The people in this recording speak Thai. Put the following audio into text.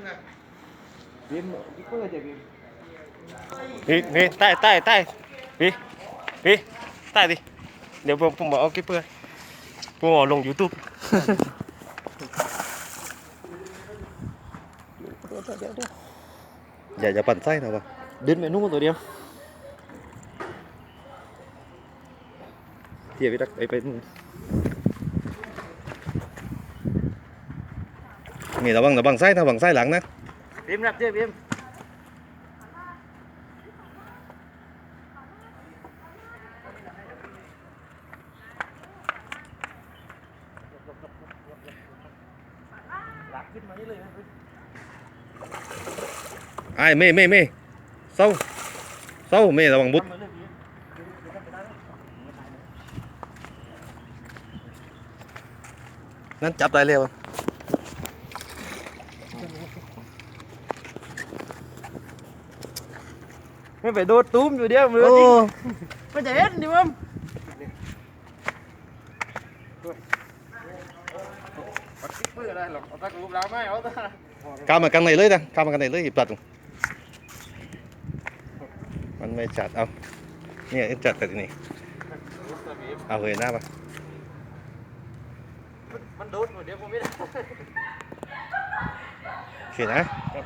นนะบีมเพื่อจะบีมพี่พี่ใต้ใต้ใต้พี่พี่ใต้ดิเดี๋ยวผมผมบอกเอาคลิปเพื่อผมเอาลง YouTube อย่าอย่าปั่นไส้นะวะดึงเมนูตัวเดียวเทียบไปดักไปเป็นนี่ ระวังระวังไส้นะระวังไส้หลังนะบีมรับเจ้บีมไอ้เม่เม่เม่เศร้าเศร้าเม่ระวังบุตรนั่นจับได้แล้วอะ ไม่ไปโดดตุ้มอยู่เดียวมือโอ้จริงมันจะเห็นดิมั้มเพื่ออะไรหรอกเอาตะกูเราไม่เอาตะกามากันไหนเลยนะกามากันไหนเลยหยิบตัดมันไม่จัดเอาเนี่ยจัดแต่ทีนี้เอาเลยหน้าปะมันโดดเดี๋ยวผมไม่ได้โอเคนะค